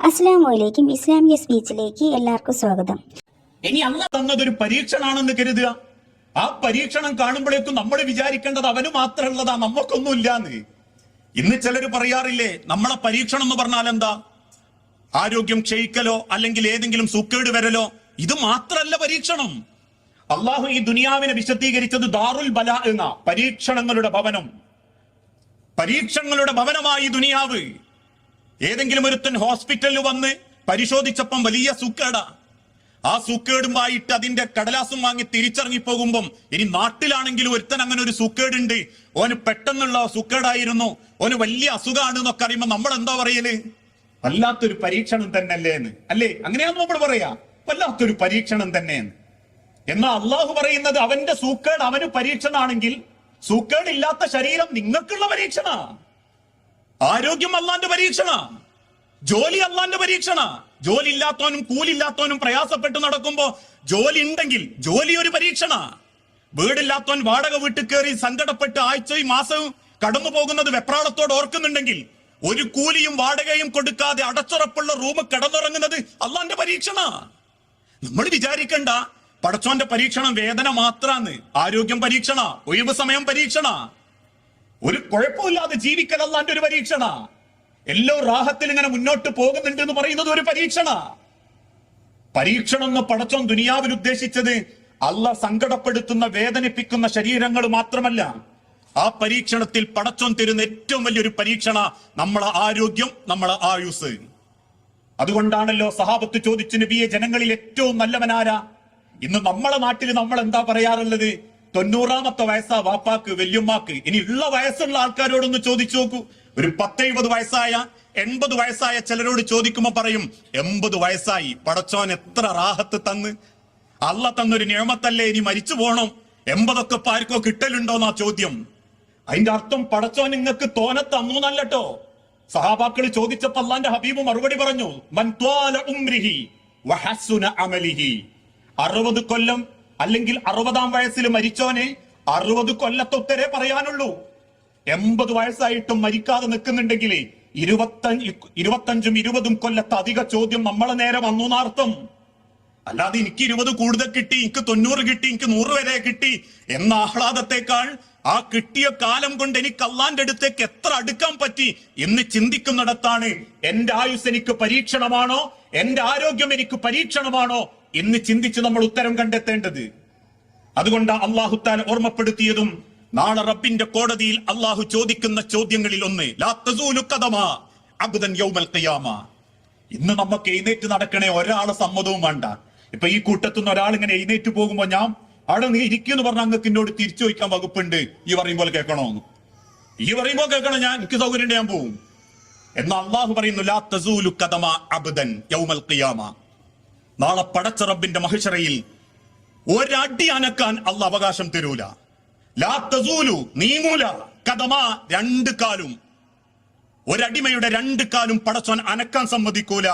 അസ്സാമലൈക്കും ഇസ്ലാമിക സ്പീച്ചിലേക്ക് എല്ലാവർക്കും സ്വാഗതം. ഇനി അല്ല തന്നതൊരു പരീക്ഷണാണെന്ന് കരുതുക. ആ പരീക്ഷണം കാണുമ്പോഴേക്കും നമ്മൾ വിചാരിക്കേണ്ടത് അവന് മാത്രമുള്ളതാ നമുക്കൊന്നും ഇല്ലാന്ന് ഇന്ന് ചിലർ പറയാറില്ലേ നമ്മളെ പരീക്ഷണം എന്ന് പറഞ്ഞാൽ എന്താ? ആരോഗ്യം ക്ഷയിക്കലോ അല്ലെങ്കിൽ ഏതെങ്കിലും സുക്കേട് വരലോ ഇത് മാത്രല്ല പരീക്ഷണം. അള്ളാഹു ഈ ദുനിയാവിനെ വിശദീകരിച്ചത് ദാറുൽ ബല എന്ന പരീക്ഷണങ്ങളുടെ ഭവനം. പരീക്ഷണങ്ങളുടെ ഭവനമായി ദുനിയാവ്. ഏതെങ്കിലും ഒരുത്തൻ ഹോസ്പിറ്റലിൽ വന്ന് പരിശോധിച്ചപ്പം വലിയ സുക്കേടാ. ആ സുക്കേടുമായിട്ട് അതിന്റെ കടലാസും വാങ്ങി തിരിച്ചറങ്ങി പോകുമ്പം ഇനി നാട്ടിലാണെങ്കിലും ഒരുത്തൻ അങ്ങനെ ഒരു സുക്കേടുണ്ട്. ഓന് പെട്ടെന്നുള്ള സുക്കേടായിരുന്നു. ഓന് വലിയ അസുഖമാണ് എന്നൊക്കെ അറിയുമ്പോൾ നമ്മൾ എന്താ പറയൽ? വല്ലാത്തൊരു പരീക്ഷണം തന്നെയല്ലേ എന്ന്. അല്ലേ? അങ്ങനെയാന്ന് നമ്മൾ പറയാ. വല്ലാത്തൊരു പരീക്ഷണം തന്നെയെന്ന്. എന്നാ അള്ളാഹു പറയുന്നത് അവന്റെ സൂക്കേട് അവന് പരീക്ഷണാണെങ്കിൽ സൂക്കേടില്ലാത്ത ശരീരം നിങ്ങൾക്കുള്ള പരീക്ഷണ. ആരോഗ്യം അള്ളാന്റെ പരീക്ഷണ. ജോലി അള്ളാന്റെ പരീക്ഷണ. ജോലി ഇല്ലാത്തവനും കൂലില്ലാത്തവനും പ്രയാസപ്പെട്ട് നടക്കുമ്പോ ജോലി ഉണ്ടെങ്കിൽ ജോലി ഒരു പരീക്ഷണ. വീടില്ലാത്തവൻ വാടക വീട്ടിൽ കയറി സങ്കടപ്പെട്ട് ആഴ്ചയും മാസവും കടന്നു പോകുന്നത് വെപ്രാളത്തോട് ഓർക്കുന്നുണ്ടെങ്കിൽ ഒരു കൂലിയും വാടകയും കൊടുക്കാതെ അടച്ചുറപ്പുള്ള റൂം കിടന്നുറങ്ങുന്നത് അള്ളാന്റെ പരീക്ഷണ. നമ്മൾ വിചാരിക്കണ്ട പടച്ചോന്റെ പരീക്ഷണം വേദന മാത്രാന്ന്. ആരോഗ്യം പരീക്ഷണ ഒഴിവ് സമയം പരീക്ഷണ. ഒരു കുഴപ്പമില്ലാതെ ജീവിക്കൽ അല്ലാണ്ട് ഒരു പരീക്ഷണ. എല്ലോ റാഹത്തിൽ ഇങ്ങനെ മുന്നോട്ട് പോകുന്നുണ്ട് എന്ന് പറയുന്നത് ഒരു പരീക്ഷണ. പരീക്ഷണം എന്ന് പടച്ചോൻ ദുനിയാവിൽ ഉദ്ദേശിച്ചത് അല്ല സങ്കടപ്പെടുത്തുന്ന വേദനിപ്പിക്കുന്ന ശരീരങ്ങൾ മാത്രമല്ല. ആ പരീക്ഷണത്തിൽ പടച്ചോൻ തരുന്ന ഏറ്റവും വലിയൊരു പരീക്ഷണ നമ്മളെ ആരോഗ്യം നമ്മളെ ആയുസ്. അതുകൊണ്ടാണല്ലോ സഹാബത്ത് ചോദിച്ചു നബിയെ ജനങ്ങളിൽ ഏറ്റവും നല്ലവനാരാ? ഇന്ന് നമ്മളെ നാട്ടിൽ നമ്മൾ എന്താ പറയാറുള്ളത്? തൊണ്ണൂറാമത്തെ വയസ്സാ വാപ്പാക്ക് വല്യമ്മാക്ക്. ഇനി ഉള്ള വയസ്സുള്ള ആൾക്കാരോടൊന്ന് ചോദിച്ചു നോക്കൂ. ഒരു പത്തെഴുപത് വയസ്സായ എൺപത് വയസ്സായ ചിലരോട് ചോദിക്കുമ്പോ പറയും എൺപത് വയസ്സായി. പടച്ചോൻ എത്ര റാഹത്ത് തന്ന്. അല്ല തന്നൊരു നിയമത്തല്ലേ ഇനി മരിച്ചു പോണം. എൺപതൊക്കെ ഇപ്പൊ ആർക്കോ കിട്ടലുണ്ടോന്നാ ചോദ്യം. അതിന്റെ അർത്ഥം പടച്ചോൻ നിങ്ങൾക്ക് തോനെ തന്നു നല്ലട്ടോ സഹാബാക്കൾ ചോദിച്ചപ്പോ അള്ളാന്റെ ഹബീബ് മറുപടി പറഞ്ഞു മൻ ഉംരിഹി അറുപത് കൊല്ലം അല്ലെങ്കിൽ അറുപതാം വയസ്സിൽ മരിച്ചോനെ അറുപത് കൊല്ലത്തൊത്തരെ പറയാനുള്ളൂ. എൺപത് വയസ്സായിട്ടും മരിക്കാതെ നിൽക്കുന്നുണ്ടെങ്കിൽ ഇരുപത്തഞ്ച് ഇരുപത്തഞ്ചും ഇരുപതും കൊല്ലത്തെ അധിക ചോദ്യം നമ്മളെ നേരെ വന്നു എന്നർത്ഥം. അല്ലാതെ എനിക്ക് ഇരുപത് കൂടുതൽ കിട്ടി എനിക്ക് തൊണ്ണൂറ് കിട്ടി എനിക്ക് നൂറ് വരെ കിട്ടി എന്ന ആഹ്ലാദത്തെക്കാൾ ആ കിട്ടിയ കാലം കൊണ്ട് എനിക്ക് അള്ളാന്റെ അടുത്തേക്ക് എത്ര അടുക്കാൻ പറ്റി എന്ന് ചിന്തിക്കുന്നിടത്താണ് എന്റെ ആയുസ് എനിക്ക് പരീക്ഷണമാണോ? എന്റെ ആരോഗ്യം എനിക്ക് പരീക്ഷണമാണോ? എന്ന് ചിന്തിച്ച് നമ്മൾ ഉത്തരം കണ്ടെത്തേണ്ടത്. അതുകൊണ്ട് അള്ളാഹുത്താൻ ഓർമ്മപ്പെടുത്തിയതും നാളെ റബ്ബിന്റെ കോടതിയിൽ അള്ളാഹു ചോദിക്കുന്ന ചോദ്യങ്ങളിൽ ഒന്ന് ഇന്ന് നമുക്ക് എഴുന്നേറ്റ് നടക്കണേ ഒരാളെ സമ്മതവും വേണ്ട. ഇപ്പൊ ഈ കൂട്ടത്തുനിന്ന് ഒരാൾ ഇങ്ങനെ എഴുന്നേറ്റ് പോകുമ്പോ ഞാൻ അവിടെ നീ ഇരിക്കുന്നു പറഞ്ഞ അങ്ങക്ക് എന്നോട് തിരിച്ചു ചോദിക്കാൻ വകുപ്പുണ്ട്. ഈ പറയുമ്പോൾ കേൾക്കണോ? ഈ പറയുമ്പോൾ കേൾക്കണം? ഞാൻ എനിക്ക് സൗകര്യം ഞാൻ പോവും. എന്നാൽ അള്ളാഹു പറയുന്നു ലാ തസൂലു കഥമ അബ്ദൻ യൗമൽ ഖിയാമ. നാളെ പടച്ച റബ്ബിന്റെ മഹിഷറയിൽ ഒരടി അനക്കാൻ അല്ല അവകാശം തരൂല. ലാ തസൂലു നീങ്ങൂല. കഥമാ രണ്ട് കാലും. ഒരടിമയുടെ രണ്ട് കാലും പടച്ചോൻ അനക്കാൻ സമ്മതിക്കൂല.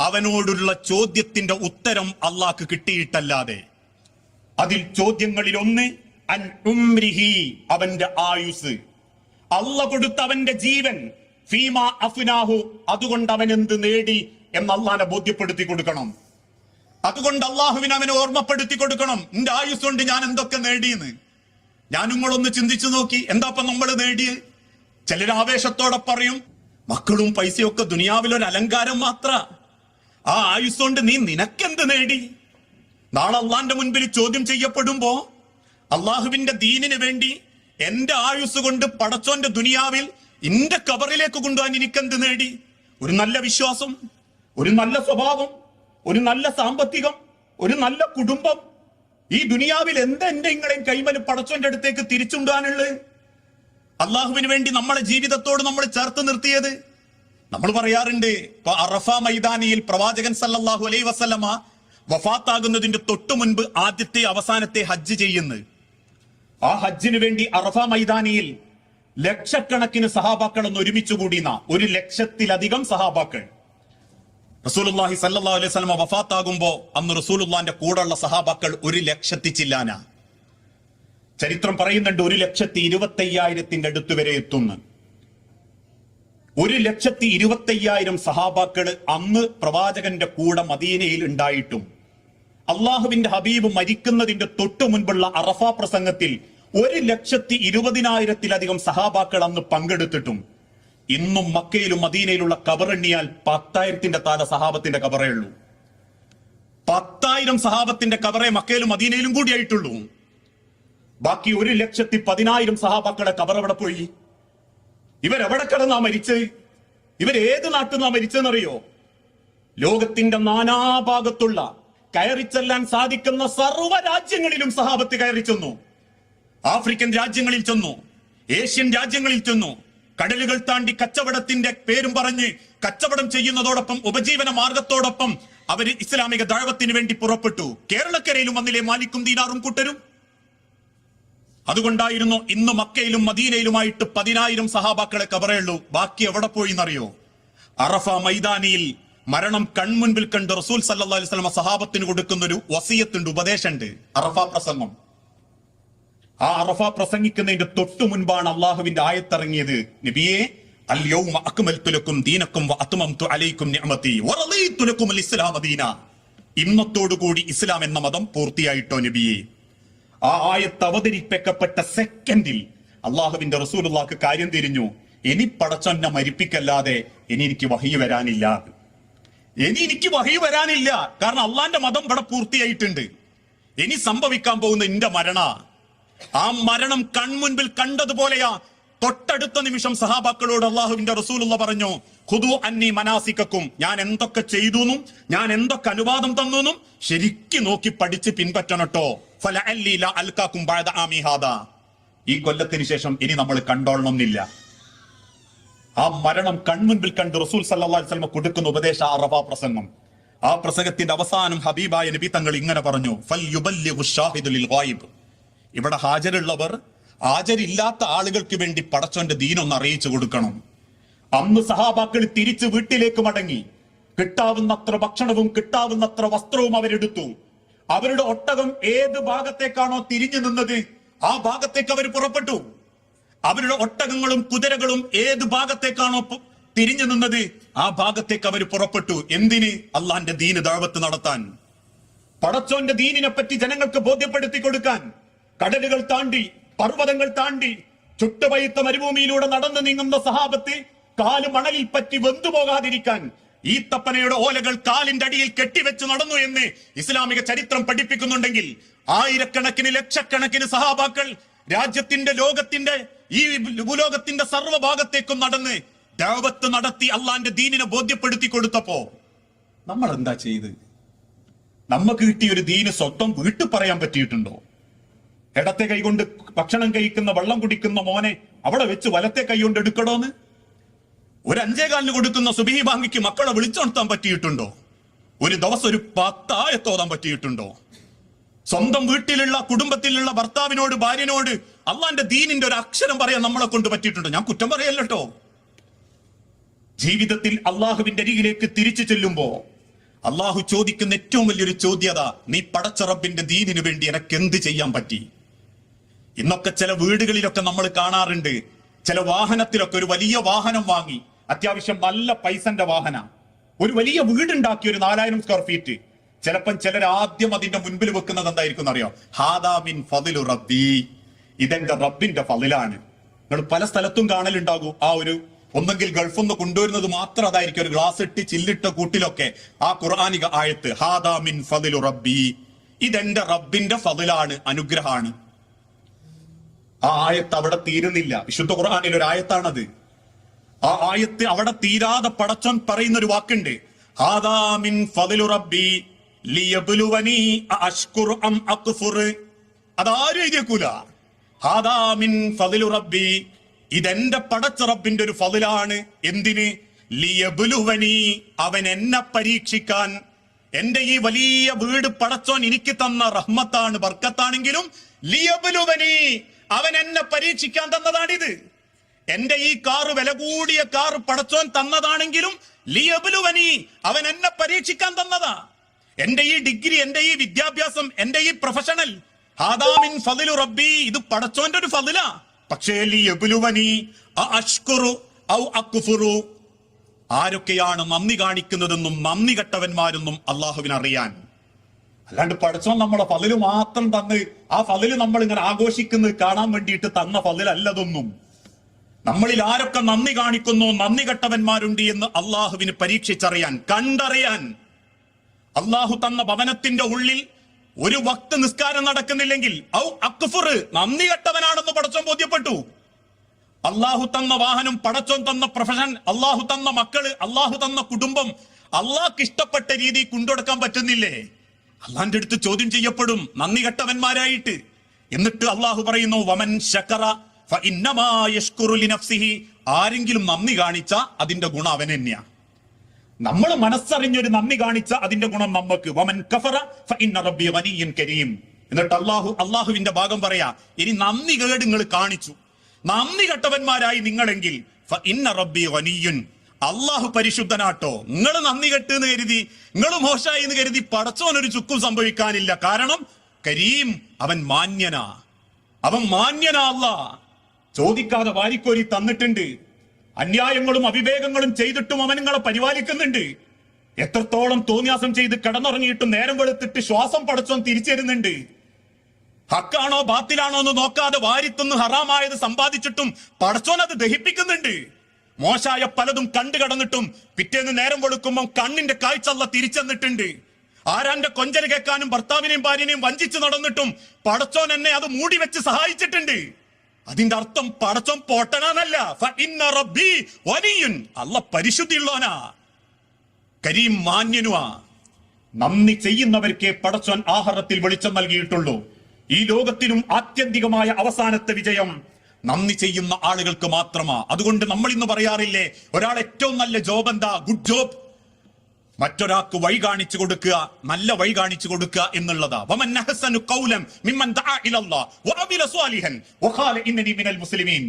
അവനോടുള്ള ചോദ്യത്തിന്റെ ഉത്തരം അള്ളാഹ്ക്ക് കിട്ടിയിട്ടല്ലാതെ. അതിൽ ചോദ്യങ്ങളിൽ ഒന്ന് അൻ ഉംരിഹി അവന്റെ ആയുസ്. അല്ല കൊടുത്ത അവന്റെ ജീവൻ ഫീമാ അഫ്നാഹു അതുകൊണ്ട് അവൻ എന്ത് നേടി എന്ന് അള്ളാനെ ബോധ്യപ്പെടുത്തി കൊടുക്കണം. അതുകൊണ്ട് അള്ളാഹുവിന് അവനെ ഓർമ്മപ്പെടുത്തി കൊടുക്കണം. എന്റെ ആയുസ് കൊണ്ട് ഞാൻ എന്തൊക്കെ നേടിയെന്ന്. ഞാൻ നിങ്ങളൊന്ന് ചിന്തിച്ചു നോക്കി. എന്താ ഇപ്പൊ നമ്മൾ നേടിയത് ചിലർ ആവേശത്തോടെ പറയും മക്കളും പൈസയൊക്കെ ദുനിയാവിലൊരു അലങ്കാരം മാത്ര. ആ ആയുസ് കൊണ്ട് നീ നിനക്കെന്ത് നേടി? നാളെ അള്ളാന്റെ മുൻപിൽ ചോദ്യം ചെയ്യപ്പെടുമ്പോ അള്ളാഹുവിന്റെ ദീനിന് വേണ്ടി എന്റെ ആയുസ് കൊണ്ട് പടച്ചോന്റെ ദുനിയാവിൽ എന്റെ കബറിലേക്ക് കൊണ്ടുപോകാൻ എനിക്കെന്ത് നേടി? ഒരു നല്ല വിശ്വാസം ഒരു നല്ല സ്വഭാവം ഒരു നല്ല സാമ്പത്തികം ഒരു നല്ല കുടുംബം. ഈ ദുനിയാവിൽ എന്തെന്റെ ഇങ്ങളെയും കൈമൽ പടച്ചോന്റെ അടുത്തേക്ക് തിരിച്ചുണ്ടാനുള്ളത്? അള്ളാഹുവിന് വേണ്ടി നമ്മളെ ജീവിതത്തോട് നമ്മൾ ചേർത്ത് നിർത്തിയത്. നമ്മൾ പറയാറുണ്ട് ഇപ്പൊ അറഫ മൈതാനിയിൽ പ്രവാചകൻ സല്ലാഹു അലൈ വസല്ലമ വഫാത്താകുന്നതിന്റെ തൊട്ടു മുൻപ് ആദ്യത്തെ അവസാനത്തെ ഹജ്ജ് ചെയ്യുന്നു. ആ ഹജ്ജിന് വേണ്ടി അറഫ മൈതാനിയിൽ ലക്ഷക്കണക്കിന് സഹാബാക്കൾ ഒന്ന് ഒരുമിച്ച് കൂടിയുന്ന ഒരു ലക്ഷത്തിലധികം സഹാബാക്കൾ. റസൂലുള്ളാഹി സല്ലാ അലൈഹി സ്വലമ വഫാത്താകുമ്പോ അന്ന് റസൂലുള്ളാന്റെ കൂടെയുള്ള സഹാബാക്കൾ ഒരു ലക്ഷത്തി ചില്ലാന. ചരിത്രം പറയുന്നുണ്ട് ഒരു ലക്ഷത്തി ഇരുപത്തി അയ്യായിരത്തിന്റെ അടുത്ത് വരെ എത്തുന്നു. ഒരു ലക്ഷത്തി ഇരുപത്തയ്യായിരം സഹാബാക്കൾ അന്ന് പ്രവാചകന്റെ കൂടെ മദീനയിൽ ഉണ്ടായിട്ടും അള്ളാഹുവിന്റെ ഹബീബ് മരിക്കുന്നതിന്റെ തൊട്ടു മുൻപുള്ള അറഫ പ്രസംഗത്തിൽ ഒരു ലക്ഷത്തി ഇരുപതിനായിരത്തിലധികം സഹാബാക്കൾ അന്ന് പങ്കെടുത്തിട്ടും ഇന്നും മക്കയിലും മദീനയിലുള്ള കബറെണ്ണിയാൽ പത്തായിരത്തിന്റെ താഴെ സഹാബത്തിന്റെ കബറേ ഉള്ളൂ. പത്തായിരം സഹാബത്തിന്റെ കബറേ മക്കയിലും മദീനയിലും കൂടിയായിട്ടുള്ളൂ ബാക്കി ഒരു ലക്ഷത്തി പതിനായിരം സഹാബാക്കളുടെ കബർ എവിടെ പോയി? ഇവരെവിടെ കിടന്നാ മരിച്ചത് ഇവരേത് നാട്ടിൽ നിന്നാ മരിച്ചെന്നറിയോ? ലോകത്തിന്റെ നാനാഭാഗത്തുള്ള കയറിച്ചെല്ലാൻ സാധിക്കുന്ന സർവ രാജ്യങ്ങളിലും സഹാബത്ത് കയറി ചെന്നു. ആഫ്രിക്കൻ രാജ്യങ്ങളിൽ ചെന്നു. ഏഷ്യൻ രാജ്യങ്ങളിൽ ചെന്നു. കടലുകൾ താണ്ടി കച്ചവടത്തിന്റെ പേരും പറഞ്ഞ് കച്ചവടം ചെയ്യുന്നതോടൊപ്പം ഉപജീവന മാർഗത്തോടൊപ്പം അവർ ഇസ്ലാമിക ദഴവത്തിന് വേണ്ടി പുറപ്പെട്ടു. കേരളക്കരയിലും വന്നില്ലേ മാലിക്കും ദീനാറും കൂട്ടരും? അതുകൊണ്ടായിരുന്നു ഇന്ന് മക്കയിലും മദീനയിലുമായിട്ട് പതിനായിരം സഹാബാക്കളെ കബറയുള്ളൂ. ബാക്കി എവിടെ പോയി എന്നറിയോ അറഫ മൈതാനിയിൽ മരണം കൺമുൻപിൽ കണ്ട് റസൂൽ സല്ലാ അലൈഹി സ്വലമ സഹാബത്തിന് കൊടുക്കുന്ന ഒരു വസീയത്തുണ്ട് ഉപദേശമുണ്ട്. അറഫ പ്രസംഗം. ആ അറഫ പ്രസംഗിക്കുന്നതിന്റെ തൊട്ടു മുൻപാണ് അള്ളാഹുവിന്റെ ആയത്തിറങ്ങിയത്. നബിയെ അലൈക്കും അൽ ഇന്നത്തോടുകൂടി ഇസ്ലാം എന്ന മതം പൂർത്തിയായിട്ടോ നബിയെ? ആ ആയത്ത് അവതരിപ്പിക്കപ്പെട്ട സെക്കൻഡിൽ അള്ളാഹുവിന്റെ റസൂലുള്ളാക്ക് കാര്യം തിരിഞ്ഞു. ഇനി പടച്ചൊന്നെ മരിപ്പിക്കല്ലാതെ ഇനി എനിക്ക് വഹി വരാനില്ല. ഇനി എനിക്ക് വഹി വരാനില്ല. കാരണം അള്ളാന്റെ മതം ഇവിടെ പൂർത്തിയായിട്ടുണ്ട്. ഇനി സംഭവിക്കാൻ പോകുന്ന എന്റെ മരണ ആ മരണം കൺമുൻപിൽ കണ്ടതുപോലെയാ. തൊട്ടടുത്ത നിമിഷം സഹാബാക്കളോട് അള്ളാഹുവിന്റെ റസൂലുള്ള പറഞ്ഞു ഹുദു അന്നി മനാസിക്കും ഞാൻ എന്തൊക്കെ ചെയ്തു ഞാൻ എന്തൊക്കെ അനുവാദം തന്നു ശരിക്കും നോക്കി പഠിച്ച് പിൻപറ്റണട്ടോ ഫല അല്ലീല അൽക്കാക്കും ബഅദ ആമി ഹാദാ. ഈ കൊല്ലത്തിന് ശേഷം ഇനി നമ്മൾ കണ്ടോളണം എന്നില്ല ആ മരണം കൺമുൻപിൽ കണ്ട് റസൂൽ അലൈഹി വസല്ലം കൊടുക്കുന്ന ഉപദേശ അറബാ പ്രസംഗം. ആ പ്രസംഗത്തിന്റെ അവസാനം ഹബീബായ നബി തങ്ങൾ ഇങ്ങനെ പറഞ്ഞു ഫൽ യുബല്യു ഷാഹിദു ലിൽ ഗായിബ്. ഇവിടെ ഹാജരുള്ളവർ ഹാജരില്ലാത്ത ആളുകൾക്ക് വേണ്ടി പടച്ചോന്റെ ദീനൊന്ന് അറിയിച്ചു കൊടുക്കണം. അന്ന് സഹാബാക്കൾ തിരിച്ച് വീട്ടിലേക്ക് മടങ്ങി. കിട്ടാവുന്നത്ര ഭക്ഷണവും കിട്ടാവുന്നത്ര വസ്ത്രവും അവരെടുത്തു. അവരുടെ ഒട്ടകം ഏത് ഭാഗത്തേക്കാണോ തിരിഞ്ഞു നിന്നത് ആ ഭാഗത്തേക്ക് അവർ പുറപ്പെട്ടു. അവരുടെ ഒട്ടകങ്ങളും കുതിരകളും ഏത് ഭാഗത്തേക്കാണോ തിരിഞ്ഞു നിന്നത് ആ ഭാഗത്തേക്ക് അവർ പുറപ്പെട്ടു. എന്തിന്? അള്ളാന്റെ ദീന് ദഴവത്ത് നടത്താൻ. പടച്ചോന്റെ ദീനിനെ പറ്റി ജനങ്ങൾക്ക് ബോധ്യപ്പെടുത്തി കൊടുക്കാൻ. കടലുകൾ താണ്ടി പർവതങ്ങൾ താണ്ടി ചുട്ടുപഴുത്ത മരുഭൂമിയിലൂടെ നടന്നു നീങ്ങുന്ന സഹാബത്ത് കാൽ മണലിൽ പറ്റി വെന്തുപോകാതിരിക്കാൻ ഈ തപ്പനയുടെ ഓലകൾ കാലിന്റെ അടിയിൽ കെട്ടിവെച്ച് നടന്നു എന്ന് ഇസ്ലാമിക ചരിത്രം പഠിപ്പിക്കുന്നുണ്ടെങ്കിൽ ആയിരക്കണക്കിന് ലക്ഷക്കണക്കിന് സഹാബാക്കൾ രാജ്യത്തിന്റെ ലോകത്തിന്റെ ഈ ഭൂലോകത്തിന്റെ സർവഭാഗത്തേക്കും നടന്ന് ദേവത്ത് നടത്തി അള്ളാന്റെ ദീനിനെ ബോധ്യപ്പെടുത്തി കൊടുത്തപ്പോ നമ്മൾ എന്താ ചെയ്ത്? നമുക്ക് കിട്ടിയ ഒരു ദീന് സ്വന്തം വീട്ടിൽ പറയാൻ പറ്റിയിട്ടുണ്ടോ? ഇടത്തെ കൈകൊണ്ട് ഭക്ഷണം കഴിക്കുന്ന വെള്ളം കുടിക്കുന്ന മോനെ അവിടെ വെച്ച് വലത്തെ കൈകൊണ്ട് എടുക്കണോന്ന്? ഒരു അഞ്ചേകാലിന് കൊടുക്കുന്ന സുബിഹി ബാങ്കിക്ക് മക്കളെ വിളിച്ചുണർത്താൻ പറ്റിയിട്ടുണ്ടോ? ഒരു ദിവസം ഒരു പത്തായത്തോതാൻ പറ്റിയിട്ടുണ്ടോ? സ്വന്തം വീട്ടിലുള്ള കുടുംബത്തിലുള്ള ഭർത്താവിനോട് ഭാര്യനോട് അള്ളാന്റെ ദീനിന്റെ ഒരു അക്ഷരം പറയാൻ നമ്മളെ കൊണ്ട് പറ്റിയിട്ടുണ്ടോ? ഞാൻ കുറ്റം പറയല്ലോ ജീവിതത്തിൽ അള്ളാഹുവിന്റെ അരികിലേക്ക് തിരിച്ചു ചെല്ലുമ്പോ അള്ളാഹു ചോദിക്കുന്ന ഏറ്റവും വലിയൊരു ചോദ്യത നീ പടച്ച റബ്ബിന്റെ ദീനിനു വേണ്ടി എനക്ക് എന്ത് ചെയ്യാൻ പറ്റി? ഇന്നൊക്കെ ചില വീടുകളിലൊക്കെ നമ്മൾ കാണാറുണ്ട്. ചില വാഹനത്തിലൊക്കെ ഒരു വലിയ വാഹനം വാങ്ങി. അത്യാവശ്യം നല്ല പൈസന്റെ വാഹന. ഒരു വലിയ വീടുണ്ടാക്കി ഒരു നാലായിരം സ്ക്വയർ ഫീറ്റ് ചിലപ്പം ചിലർ ആദ്യം അതിന്റെ മുൻപിൽ വെക്കുന്നത് എന്തായിരിക്കും അറിയോ ഹാദാമിൻ ഫതിലു റബ്ബി. ഇതെന്റെ റബ്ബിന്റെ ഫതിലാണ്. നിങ്ങൾ പല സ്ഥലത്തും കാണലുണ്ടാകും. ആ ഒരു ഒന്നെങ്കിൽ ഗൾഫിൽ നിന്ന് കൊണ്ടുവരുന്നത് മാത്രം അതായിരിക്കും. ഒരു ഗ്ലാസ് ഇട്ട് ചില്ലിട്ട കൂട്ടിലൊക്കെ ആ ഖുർആാനിക ആയത്ത് ഹാദാമിൻ ഫതിലു റബ്ബി. ഇതെന്റെ റബ്ബിന്റെ ഫതിലാണ് അനുഗ്രഹാണ് ആ ആയത്ത് അവിടെ തീരുന്നില്ല. വിശുദ്ധ ഖുർആാനിൽ ഒരു ആയത്താണത്. ആ ആയത്ത് അവിടെ തീരാതെ പടച്ചോൻ പറയുന്ന ഒരു വാക്കുണ്ട്. ആദാമിൻ മിൻ റബ്ബി അം അക്ഫുർ. അതാരും എഴുതിയേക്കൂല. ഹാദാ മിൻ ഫദിലു റബ്ബി ഇതെന്റെ പടച്ച റബ്ബിന്റെ ഒരു ഫതിലാണ്. എന്തിന്? ലിയബുലുവനി അവൻ എന്നെ പരീക്ഷിക്കാൻ. എന്റെ ഈ വലിയ വീട് പടച്ചോൻ എനിക്ക് തന്ന റഹ്മത്താണ് ബർക്കത്താണെങ്കിലും ലിയബ്ലുവനി അവൻ എന്നെ പരീക്ഷിക്കാൻ തന്നതാണിത്. എന്റെ ഈ കാറ് വില കൂടിയ കാറ് പടച്ചോൻ തന്നതാണെങ്കിലും ലിയബുലുവനി അവൻ എന്നെ പരീക്ഷിക്കാൻ തന്നതാ. എന്റെ ഈ ഡിഗ്രി എന്റെ ഈ വിദ്യാഭ്യാസം എന്റെ ഈ പ്രൊഫഷണൽ ഹാദാമിൻ ഫതിലു റബ്ബി ഇത് പടച്ചോന്റെ ഒരു ഫതിലാ. പക്ഷേ ലിയബുലുവനി അഷ്കുറു ഔ അക്ഫുറു. ആരൊക്കെയാണ് നന്ദി കാണിക്കുന്നതെന്നും നന്ദി കെട്ടവന്മാരെന്നും അള്ളാഹുവിന് അറിയാൻ അല്ലാണ്ട് പഠിച്ചോൻ നമ്മളെ ഫതിൽ മാത്രം തന്ന് ആ ഫതിൽ നമ്മൾ ഇങ്ങനെ ആഘോഷിക്കുന്നത് കാണാൻ വേണ്ടിയിട്ട് തന്ന ഫതിലല്ലതൊന്നും. നമ്മളിൽ ആരൊക്കെ നന്ദി കാണിക്കുന്നു നന്ദി കെട്ടവന്മാരുണ്ട് എന്ന് അള്ളാഹുവിന് പരീക്ഷിച്ചറിയാൻ കണ്ടറിയാൻ. അള്ളാഹു തന്ന ഭവനത്തിന്റെ ഉള്ളിൽ ഒരു വക്ത് നിസ്കാരം നടക്കുന്നില്ലെങ്കിൽ ഔ അക്ഫുർ നന്ദി കെട്ടവനാണെന്ന് പടച്ചോൻ ബോധ്യപ്പെട്ടു. അള്ളാഹു തന്ന വാഹനം പടച്ചോൻ തന്ന പ്രൊഫഷൻ അള്ളാഹു തന്ന മക്കൾ അള്ളാഹു തന്ന കുടുംബം അള്ളാഹ്ക്ക് ഇഷ്ടപ്പെട്ട രീതി കൊണ്ടുകൊടുക്കാൻ പറ്റുന്നില്ലേ? അള്ളാന്റെ അടുത്ത് ചോദ്യം ചെയ്യപ്പെടും. നന്ദി കെട്ടവന്മാരായിട്ട്. എന്നിട്ട് അള്ളാഹു പറയുന്നു വമൻ ശക്കറ. ആരെങ്കിലും നന്ദി കാണിച്ച അതിന്റെ ഗുണം അവൻ തന്നെയാ. നമ്മൾ മനസ്സറിഞ്ഞൊരു നന്ദി കാണിച്ച അതിന്റെ ഗുണം നമുക്ക് വമൻ കഫറ കരീം. എന്നിട്ട് അള്ളാഹു അള്ളാഹുവിന്റെ ഭാഗം പറയാ ഇനി നന്ദി കേട് നിങ്ങൾ കാണിച്ചു. നന്ദി കെട്ടവന്മാരായി നിങ്ങളെങ്കിൽ റബ്ബി അള്ളാഹു പരിശുദ്ധനാട്ടോ. നിങ്ങൾ നന്ദി കെട്ട് എന്ന് കരുതി നിങ്ങൾ മോശമായി എന്ന് കരുതി പടച്ചോൻ ഒരു ചുക്കും സംഭവിക്കാനില്ല. കാരണം കരീം അവൻ മാന്യനാ. അവൻ മാന്യനാ അല്ല ചോദിക്കാതെ വാരിക്കോരി തന്നിട്ടുണ്ട്. അന്യായങ്ങളും അവിവേകങ്ങളും ചെയ്തിട്ടും അവൻ നിങ്ങളെ പരിപാലിക്കുന്നുണ്ട്. എത്രത്തോളം തോന്നിയാസം ചെയ്ത് കിടന്നുറങ്ങിയിട്ടും നേരം വെളുത്തിട്ട് ശ്വാസം പടച്ചോൻ തിരിച്ചരുന്നുണ്ട്. ഹക്കാണോ ബാത്തിലാണോ എന്ന് നോക്കാതെ വാരിത്തുന്ന് ഹറാമായത് സമ്പാദിച്ചിട്ടും പടച്ചോൻ അത് ദഹിപ്പിക്കുന്നുണ്ട്. മോശായ പലതും കണ്ടു കടന്നിട്ടും പിറ്റേന്ന് നേരം കൊടുക്കുമ്പോൾ കണ്ണിന്റെ കാഴ്ച അല്ല തിരിച്ചെന്നിട്ടുണ്ട്. ആരാന്റെ കൊഞ്ചൽ കേൾക്കാനും ഭർത്താവിനെയും ഭാര്യനെയും വഞ്ചിച്ചു നടന്നിട്ടും പടച്ചോൻ എന്നെ അത് മൂടി വെച്ച് സഹായിച്ചിട്ടുണ്ട്. അതിന്റെ അർത്ഥം പടച്ചോൻ പൊട്ടനാന്നല്ല അല്ല പരിശുദ്ധിയുള്ളവനാ. കരീം മാന്യനുവാ. നന്ദി ചെയ്യുന്നവർക്കേ പടച്ചോൻ ആഹാരത്തിൽ വെളിച്ചം നൽകിയിട്ടുള്ളൂ. ഈ ലോകത്തിലും ആത്യന്തികമായ അവസാനത്തെ വിജയം നന്ദി ചെയ്യുന്ന ആളുകൾക്ക് മാത്രമാ. അതുകൊണ്ട് നമ്മൾ ഇന്ന് പറയാറില്ലേ ഒരാൾ ഏറ്റവും നല്ല ജോബ് എന്താ? ഗുഡ് ജോബ് മറ്റൊരാൾക്ക് വഴി കാണിച്ചു കൊടുക്കുക നല്ല വഴി കാണിച്ചു കൊടുക്കുക എന്നുള്ളതാ.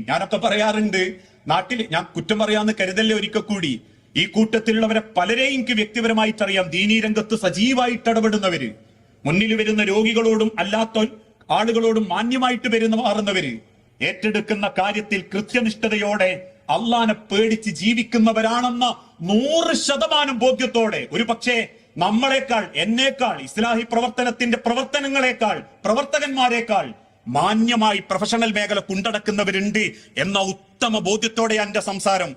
ഞാനൊക്കെ പറയാറുണ്ട് നാട്ടിൽ ഞാൻ കുറ്റം പറയാന്ന് കരുതല്ലേ ഒരിക്കൽ കൂടി. ഈ കൂട്ടത്തിലുള്ളവരെ പലരെയും എനിക്ക് വ്യക്തിപരമായിട്ട് അറിയാം ദീനീ രംഗത്ത് സജീവായിട്ട് ഇടപെടുന്നവര്. മുന്നിൽ വരുന്ന രോഗികളോടും അല്ലാത്ത ആളുകളോടും മാന്യമായിട്ട് വരുന്ന മാറുന്നവര് ഏറ്റെടുക്കുന്ന കാര്യത്തിൽ കൃത്യനിഷ്ഠതയോടെ അള്ളാനെ പേടിച്ച് ജീവിക്കുന്നവരാണെന്ന നൂറ് ശതമാനം ബോധ്യത്തോടെ. ഒരു പക്ഷേ നമ്മളെക്കാൾ എന്നേക്കാൾ ഇസ്ലാഹി പ്രവർത്തനത്തിന്റെ പ്രവർത്തനങ്ങളെക്കാൾ പ്രവർത്തകന്മാരെക്കാൾ മാന്യമായി പ്രൊഫഷണൽ മേഖല കൊണ്ടടക്കുന്നവരുണ്ട് എന്ന ഉത്തമ ബോധ്യത്തോടെ എന്റെ സംസാരം.